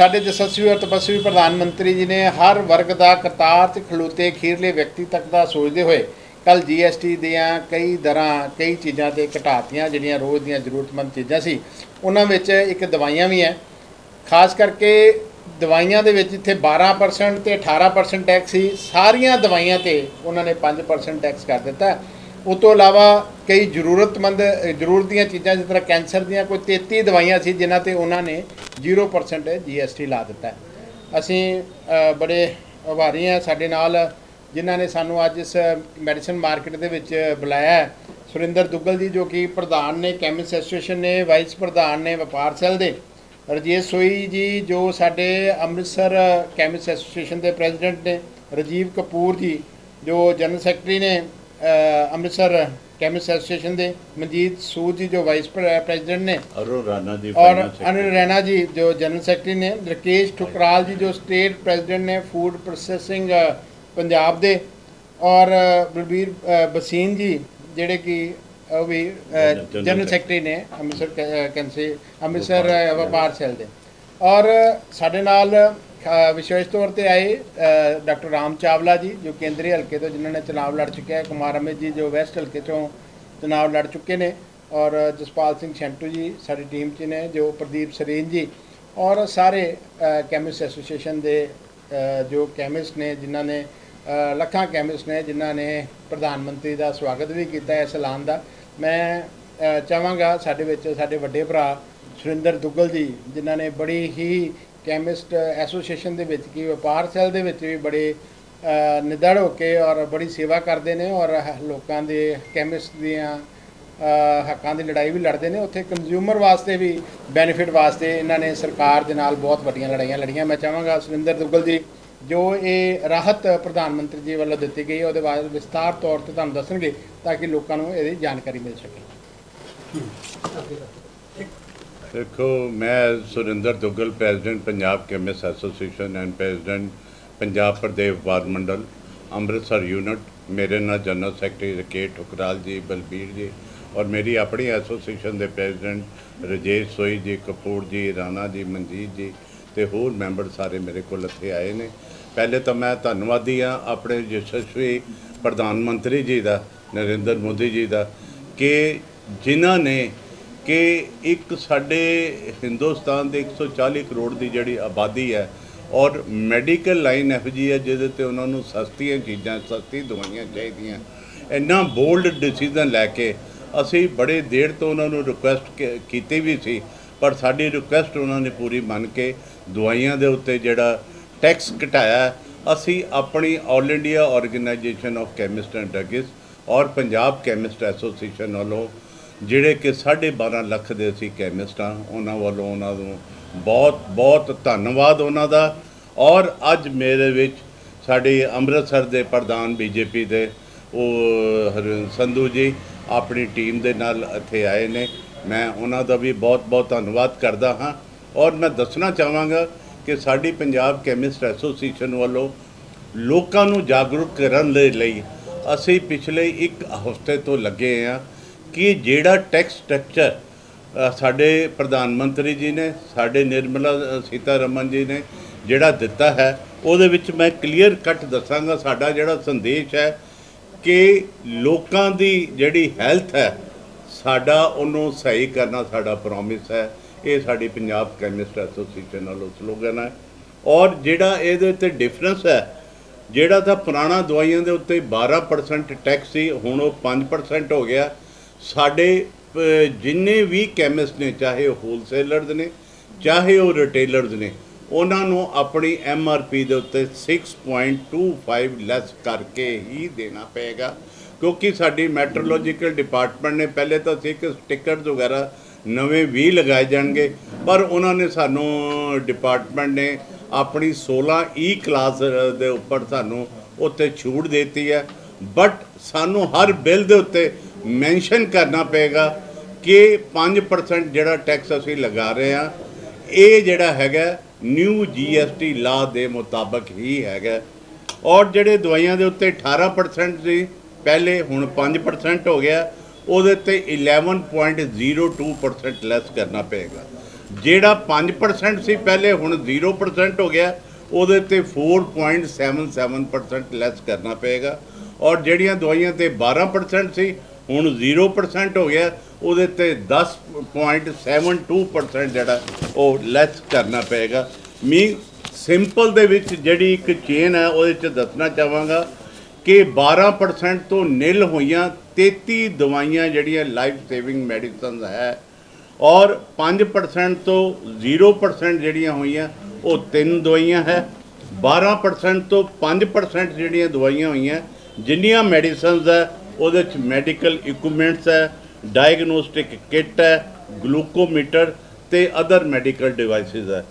ਸਾਡੇ ਜਸਸਵੀ ਔਰ ਤਪਸਵੀ ਪ੍ਰਧਾਨ ਮੰਤਰੀ ਜੀ ਨੇ ਹਰ ਵਰਗ ਦਾ ਕਰਤਾਰ 'ਚ ਖਲੋਤੇ ਖੀਰਲੇ ਵਿਅਕਤੀ ਤੱਕ ਦਾ ਸੋਚਦੇ ਹੋਏ ਕੱਲ ਜੀਐਸਟੀ ਦੀਆਂ ਕਈ ਦਰਾਂ, ਕਈ ਚੀਜ਼ਾਂ ਤੇ ਘਟਾਤੀਆਂ ਜਿਹੜੀਆਂ ਰੋਜ਼ ਦੀਆਂ ਜ਼ਰੂਰਤਮੰਦ ਚੀਜ਼ਾਂ ਸੀ, ਉਹਨਾਂ ਵਿੱਚ ਇੱਕ ਦਵਾਈਆਂ ਵੀ ਹੈ। ਖਾਸ ਕਰਕੇ ਦਵਾਈਆਂ ਦੇ ਵਿੱਚ ਜਿੱਥੇ 12% ਤੇ 18% ਟੈਕਸ ਸੀ। ਸਾਰੀਆਂ ਦਵਾਈਆਂ ਤੇ ਉਹਨਾਂ ਨੇ 5% ਟੈਕਸ ਕਰ ਦਿੱਤਾ। ਉਸ ਤੋਂ ਇਲਾਵਾ ਕਈ ਜ਼ਰੂਰਤਮੰਦ ਜ਼ਰੂਰਤ ਦੀਆਂ ਚੀਜ਼ਾਂ, ਜਿਸ ਤਰ੍ਹਾਂ ਕੈਂਸਰ ਦੀਆਂ ਕੋਈ 33 ਦਵਾਈਆਂ ਸੀ, ਜਿਨ੍ਹਾਂ ਤੇ ਉਹਨਾਂ ਨੇ 0% ਜੀਐਸਟੀ ਲਾ ਦਿੱਤਾ ਅਸੀਂ ਬੜੇ ਆਭਾਰੀ ਹਾਂ ਸਾਡੇ ਨਾਲ, ਜਿਨ੍ਹਾਂ ਨੇ ਸਾਨੂੰ ਅੱਜ ਇਸ ਮੈਡੀਸਨ ਮਾਰਕੀਟ ਦੇ ਵਿੱਚ ਬੁਲਾਇਆ ਸੁਰਿੰਦਰ ਦੁੱਗਲ ਜੀ, ਜੋ ਕਿ ਪ੍ਰਧਾਨ ਨੇ, ਕੈਮਿਸਟ ਐਸੋਸੀਏਸ਼ਨ ਨੇ, ਵਾਈਸ ਪ੍ਰਧਾਨ ਨੇ, ਵਪਾਰ ਸੈੱਲ ਦੇ। ਰਜੇਸ਼ ਸੋਈ ਜੀ, ਜੋ ਸਾਡੇ ਅੰਮ੍ਰਿਤਸਰ ਕੈਮਿਸਟ ਐਸੋਸੀਏਸ਼ਨ ਦੇ ਪ੍ਰੈਜ਼ੀਡੈਂਟ ਨੇ। ਰਾਜੀਵ ਕਪੂਰ ਜੀ, ਜੋ ਜਨਰਲ ਸੈਕਟਰੀ ਨੇ ਅੰਮ੍ਰਿਤਸਰ ਕੈਮਿਸਟ ਐਸੋਸੀਏਸ਼ਨ ਦੇ ਮਨਜੀਤ ਸੂਦ ਜੀ ਜੋ ਵਾਈਸ ਪ੍ਰੈ- ਪ੍ਰੈਜ਼ੀਡੈਂਟ ਨੇ। ਅਰੁਣ ਰਾਣਾ ਜੀ ਔਰ। ਅਨਿਲ ਰੈਣਾ ਜੀ ਜੋ ਜਨਰਲ ਸੈਕਟਰੀ ਨੇ। ਰਕੇਸ਼ ਠੁਕਰਾਲ ਜੀ ਜੋ ਸਟੇਟ ਪ੍ਰੈਜ਼ੀਡੈਂਟ ਨੇ। ਫੂਡ ਪ੍ਰੋਸੈਸਿੰਗ ਪੰਜਾਬ ਦੇ। ਔਰ ਬਲਬੀਰ ਬਸੀਨ ਜੀ ਜਿਹੜੇ ਕਿ ਉਹ ਵੀ ਜਨਰਲ ਸੈਕਟਰੀ। ਨੇ ਅੰਮ੍ਰਿਤਸਰ ਕੈਂਸੀ ਅੰਮ੍ਰਿਤਸਰ ਵਪਾਰ ਸੈੱਲ ਦੇ। ਔਰ ਸਾਡੇ ਨਾਲ ਵਿਸ਼ੇਸ਼ ਤੌਰ ਤੇ ਆਏ ਡਾਕਟਰ ਰਾਮ ਚਾਵਲਾ ਜੀ ਜੋ ਕੇਂਦਰੀ ਹਲਕੇ ਤੋਂ ਜਿਨ੍ਹਾਂ ਨੇ ਚੁਣਾਵ ਲੜ ਚੁੱਕਿਆ ਹੈ ਕੁਮਾਰ ਅਮਿਤ ਜੀ ਜੋ ਵੈਸਟ ਹਲਕੇ ਤੋਂ ਚੁਣਾਵ ਲੜ ਚੁੱਕੇ ਨੇ ਔਰ ਜਸਪਾਲ ਸਿੰਘ ਸ਼ੈਂਟੂ ਜੀ ਸਾਡੀ ਟੀਮ 'ਚ ਨੇ ਜੋ ਪ੍ਰਦੀਪ ਸਰੇਨ ਜੀ ਔਰ ਸਾਰੇ ਕੈਮਿਸਟ ਐਸੋਸੀਏਸ਼ਨ ਦੇ ਜੋ ਕੈਮਿਸਟ ਨੇ ਜਿਨ੍ਹਾਂ ਨੇ ਲੱਖਾਂ ਕੈਮਿਸਟ ਨੇ ਜਿਨ੍ਹਾਂ ਨੇ ਪ੍ਰਧਾਨ ਮੰਤਰੀ ਦਾ ਸਵਾਗਤ ਵੀ ਕੀਤਾ ਇਸ ਐਲਾਨ ਦਾ। ਮੈਂ ਅ, ਚਾਹਾਂਗਾ ਸਾਡੇ ਵਿੱਚ ਸਾਡੇ ਵੱਡੇ ਭਰਾ ਸੁਰਿੰਦਰ ਦੁੱਗਲ ਜੀ ਜਿਨ੍ਹਾਂ ਨੇ ਬੜੀ ਹੀ ਕੈਮਿਸਟ ਐਸੋਸੀਏਸ਼ਨ uh, ਦੇ ਵਿੱਚ ਕੀ ਵਪਾਰ ਸੈੱਲ ਦੇ ਵਿੱਚ ਵੀ ਬੜੇ ਨਿਦੜ ਹੋ ਕੇ ਔਰ ਬੜੀ ਸੇਵਾ ਕਰਦੇ ਨੇ ਔਰ ਲੋਕਾਂ ਦੇ ਕੈਮਿਸਟ ਦੀਆਂ ਹੱਕਾਂ ਦੀ ਲੜਾਈ ਵੀ ਲੜਦੇ ਨੇ। ਉੱਥੇ ਕੰਜ਼ਿਊਮਰ ਵਾਸਤੇ ਵੀ ਬੈਨੀਫਿਟ ਵਾਸਤੇ ਇਹਨਾਂ ਨੇ ਸਰਕਾਰ ਦੇ ਨਾਲ ਬਹੁਤ ਵੱਡੀਆਂ ਲੜਾਈਆਂ ਲੜੀਆਂ। ਮੈਂ ਚਾਹਾਂਗਾ ਸੁਰਿੰਦਰ ਦੁੱਗਲ ਜੀ, ਜੋ ਇਹ ਰਾਹਤ ਪ੍ਰਧਾਨ ਮੰਤਰੀ ਜੀ ਵੱਲੋਂ ਦਿੱਤੀ ਗਈ, ਉਹਦੇ ਬਾਰੇ ਵਿਸਤਾਰ ਤੌਰ ਤੇ ਤੁਹਾਨੂੰ ਦੱਸਣਗੇ ਤਾਂ ਕਿ ਲੋਕਾਂ ਨੂੰ ਇਹਦੀ ਜਾਣਕਾਰੀ ਮਿਲ ਸਕੇ। ਦੇਖੋ, ਮੈਂ Surinder Duggal president Punjab chemist association and president Punjab Pradesh Vyapar Mandal Amritsar unit ਮੇਰੇ ਨਾਲ ਜਨਰਲ ਸੈਕਟਰੀ ਰਕੇਸ਼ ਠੁਕਰਾਲ ਜੀ, ਬਲਬੀਰ ਜੀ ਔਰ ਮੇਰੀ ਆਪਣੀ ਐਸੋਸੀਏਸ਼ਨ ਦੇ ਪ੍ਰੈਜ਼ੀਡੈਂਟ ਰਜੇਸ਼ ਸੋਈ ਜੀ, ਕਪੂਰ ਜੀ, ਰਾਣਾ ਜੀ, ਮਨਜੀਤ ਜੀ ਤੇ ਹੋਰ ਮੈਂਬਰ ਸਾਰੇ ਮੇਰੇ ਕੋਲ ਇੱਥੇ ਆਏ ਨੇ। ਪਹਿਲੇ ਤਾਂ ਮੈਂ ਧੰਨਵਾਦੀ ਹਾਂ ਆਪਣੇ ਯਸ਼ਸਵੀ ਪ੍ਰਧਾਨ ਮੰਤਰੀ ਜੀ ਦਾ, ਨਰਿੰਦਰ ਮੋਦੀ ਜੀ ਦਾ, ਕਿ ਜਿਨ੍ਹਾਂ ਨੇ ਕਿ ਇੱਕ ਸਾਡੇ ਹਿੰਦੁਸਤਾਨ ਦੇ 140 ਕਰੋੜ ਦੀ ਜਿਹੜੀ ਆਬਾਦੀ ਹੈ ਔਰ ਮੈਡੀਕਲ ਲਾਈਨ ਇਹੋ ਜਿਹੀ ਹੈ ਜਿਹਦੇ ਤੇ ਉਹਨਾਂ ਨੂੰ ਸਸਤੀਆਂ ਚੀਜ਼ਾਂ, ਸਸਤੀ ਦਵਾਈਆਂ ਚਾਹੀਦੀਆਂ। ਇੰਨਾ ਬੋਲਡ ਡਿਸੀਜਨ ਲੈ ਕੇ ਅਸੀਂ ਬੜੇ ਦੇਰ ਤੋਂ ਉਹਨਾਂ ਨੂੰ ਰਿਕੁਐਸਟ ਕੀਤੀ ਵੀ ਸੀ, ਪਰ ਸਾਡੀ ਰਿਕੁਐਸਟ ਉਹਨਾਂ ਨੇ ਪੂਰੀ ਮੰਨ ਕੇ ਦਵਾਈਆਂ ਦੇ ਉੱਤੇ ਜਿਹੜਾ ਟੈਕਸ ਘਟਾਇਆ, ਅਸੀਂ ਆਪਣੀ all India organisation of chemist and druggist ਔਰ ਪੰਜਾਬ ਕੈਮਿਸਟ ਐਸੋਸੀਏਸ਼ਨ ਵੱਲੋਂ ਜਿਹੜੇ ਕਿ 12.5 ਲੱਖ ਦੇ ਅਸੀਂ ਕੈਮਿਸਟ ਹਾਂ, ਉਹਨਾਂ ਵੱਲੋਂ ਉਹਨਾਂ ਨੂੰ ਬਹੁਤ ਬਹੁਤ ਧੰਨਵਾਦ ਉਹਨਾਂ ਦਾ। ਔਰ ਅੱਜ ਮੇਰੇ ਵਿੱਚ ਸਾਡੇ ਅੰਮ੍ਰਿਤਸਰ ਦੇ ਪ੍ਰਧਾਨ ਬੀਜੇਪੀ ਦੇ ਉਹ ਹਰਵਿੰਦ ਸੰਧੂ ਜੀ ਆਪਣੀ ਟੀਮ ਦੇ ਨਾਲ ਇੱਥੇ ਆਏ ਨੇ। ਮੈਂ ਉਹਨਾਂ ਦਾ ਵੀ ਬਹੁਤ ਬਹੁਤ ਧੰਨਵਾਦ ਕਰਦਾ ਹਾਂ। ਔਰ ਮੈਂ ਦੱਸਣਾ ਚਾਹਾਂਗਾ ਕਿ ਸਾਡੀ ਪੰਜਾਬ ਕੈਮਿਸਟ ਐਸੋਸੀਏਸ਼ਨ ਵੱਲੋਂ ਲੋਕਾਂ ਨੂੰ ਜਾਗਰੂਕ ਕਰਨ ਦੇ ਲਈ ਅਸੀਂ ਪਿਛਲੇ ਇੱਕ ਹਫ਼ਤੇ ਤੋਂ ਲੱਗੇ ਹਾਂ। ਕਿ ਜਿਹੜਾ ਟੈਕਸ ਸਟਰਕਚਰ ਸਾਡੇ ਪ੍ਰਧਾਨ ਮੰਤਰੀ ਜੀ ਨੇ, ਸਾਡੇ ਨਿਰਮਲਾ ਸੀਤਾਰਮਨ ਜੀ ਨੇ ਜਿਹੜਾ ਦਿੱਤਾ ਹੈ, ਉਹਦੇ ਵਿੱਚ ਮੈਂ ਕਲੀਅਰ ਕੱਟ ਦੱਸਾਂਗਾ ਸਾਡਾ ਜਿਹੜਾ ਸੰਦੇਸ਼ ਹੈ ਕਿ ਲੋਕਾਂ ਦੀ ਜਿਹੜੀ ਹੈਲਥ ਹੈ, ਸਾਡਾ ਉਹਨੂੰ ਸਹੀ ਕਰਨਾ ਸਾਡਾ ਪ੍ਰੋਮਿਸ ਹੈ। ਇਹ ਸਾਡੀ ਪੰਜਾਬ ਕੈਮਿਸਟ ਐਸੋਸੀਏਸ਼ਨ ਵੱਲੋਂ ਸਲੋਗਨ ਹੈ। ਔਰ ਜਿਹੜਾ ਇਹਦੇ ਤੇ ਡਿਫਰੈਂਸ ਹੈ, ਜਿਹੜਾ ਤਾਂ ਪੁਰਾਣਾ ਦਵਾਈਆਂ ਦੇ ਉੱਤੇ 12% ਟੈਕਸ ਸੀ, ਹੁਣ ਉਹ 5% ਹੋ ਗਿਆ। ਸਾਡੇ ਜਿੰਨੇ ਵੀ ਕੈਮਿਸਟ ਨੇ, ਚਾਹੇ ਉਹ ਹੋਲਸੇਲਰਸ ਨੇ, ਚਾਹੇ ਉਹ ਰਿਟੇਲਰਸ ਨੇ, ਉਹਨਾਂ ਨੂੰ ਆਪਣੀ ਐਮ ਆਰ ਪੀ ਦੇ ਉੱਤੇ 6.25 ਲੈਸ ਕਰਕੇ ਹੀ ਦੇਣਾ ਪਏਗਾ। ਕਿਉਂਕਿ ਸਾਡੀ ਮੈਟਰੋਲੋਜੀਕਲ ਡਿਪਾਰਟਮੈਂਟ ਨੇ, ਪਹਿਲੇ ਤਾਂ ਸੀ ਕਿ ਸਟickers ਵਗੈਰਾ ਨਵੇਂ ਵੀ ਲਗਾਏ ਜਾਣਗੇ, ਪਰ ਉਹਨਾਂ ਨੇ ਸਾਨੂੰ ਡਿਪਾਰਟਮੈਂਟ ਨੇ ਆਪਣੀ 16 ਈ ਕਲਾਸ ਦੇ ਉੱਪਰ ਸਾਨੂੰ ਉੱਤੇ ਛੂਟ ਦਿੱਤੀ ਹੈ। ਬਟ ਸਾਨੂੰ ਹਰ ਬਿੱਲ ਦੇ ਉੱਤੇ ਮੈਂਸ਼ਨ ਕਰਨਾ ਪਏਗਾ ਕਿ 5% ਜਿਹੜਾ ਟੈਕਸ ਅਸੀਂ ਲਗਾ ਰਹੇ ਹਾਂ, ਇਹ ਜਿਹੜਾ ਹੈਗਾ ਨਿਊ ਜੀਐਸਟੀ ਲਾ ਦੇ ਮੁਤਾਬਕ ਹੀ ਹੈਗਾ। ਔਰ ਜਿਹੜੇ ਦਵਾਈਆਂ ਦੇ ਉੱਤੇ 18% ਸੀ, ਪਹਿਲੇ ਹੁਣ 5% ਹੋ ਗਿਆ, ਉਹਦੇ ਤੇ 11.02% ਲੈਸ ਕਰਨਾ ਪਏਗਾ। ਜਿਹੜਾ 5% ਸੀ, ਪਹਿਲੇ ਹੁਣ 0% ਹੋ ਗਿਆ, ਉਹਦੇ ਤੇ 4.77% ਲੈਸ ਕਰਨਾ ਪਏਗਾ। ਔਰ ਜਿਹੜੀਆਂ ਦਵਾਈਆਂ ਤੇ 12% ਸੀ ਹੁਣ 0% ਹੋ ਗਿਆ, ਉਹਦੇ ਤੇ 10.72% ਜਿਹੜਾ ਉਹ ਲੈਸ ਕਰਨਾ ਪਏਗਾ। ਮੀ ਸਿੰਪਲ ਦੇ ਵਿੱਚ ਜਿਹੜੀ ਇੱਕ ਚੇਨ ਹੈ, ਉਹਦੇ ਚ ਦੱਸਣਾ ਚਾਹਾਂਗਾ ਕਿ 12% ਤੋਂ ਨਿਲ ਹੋਈਆਂ 33 ਦਵਾਈਆਂ ਜਿਹੜੀਆਂ ਲਾਈਫ ਸੇਵਿੰਗ ਮੈਡੀਸਨਸ ਹੈ, ਔਰ 5% ਤੋਂ 0% ਜਿਹੜੀਆਂ ਹੋਈਆਂ, ਉਹ ਤਿੰਨ ਦਵਾਈਆਂ ਹੈ। 12% ਤੋਂ 5% ਜਿਹੜੀਆਂ ਦਵਾਈਆਂ ਹੋਈਆਂ, ਜਿੰਨੀਆਂ ਮੈਡੀਸਨਸ ਹੈ ਉਹਦੇ ਚ ਮੈਡੀਕਲ ਇਕਵਿਪਮੈਂਟਸ ਹੈ ਡਾਇਗਨੋਸਟਿਕ ਕਿੱਟ ਹੈ ਗਲੂਕੋਮੀਟਰ ਤੇ ਅਦਰ ਮੈਡੀਕਲ ਡਿਵਾਈਸਿਸ ਹੈ।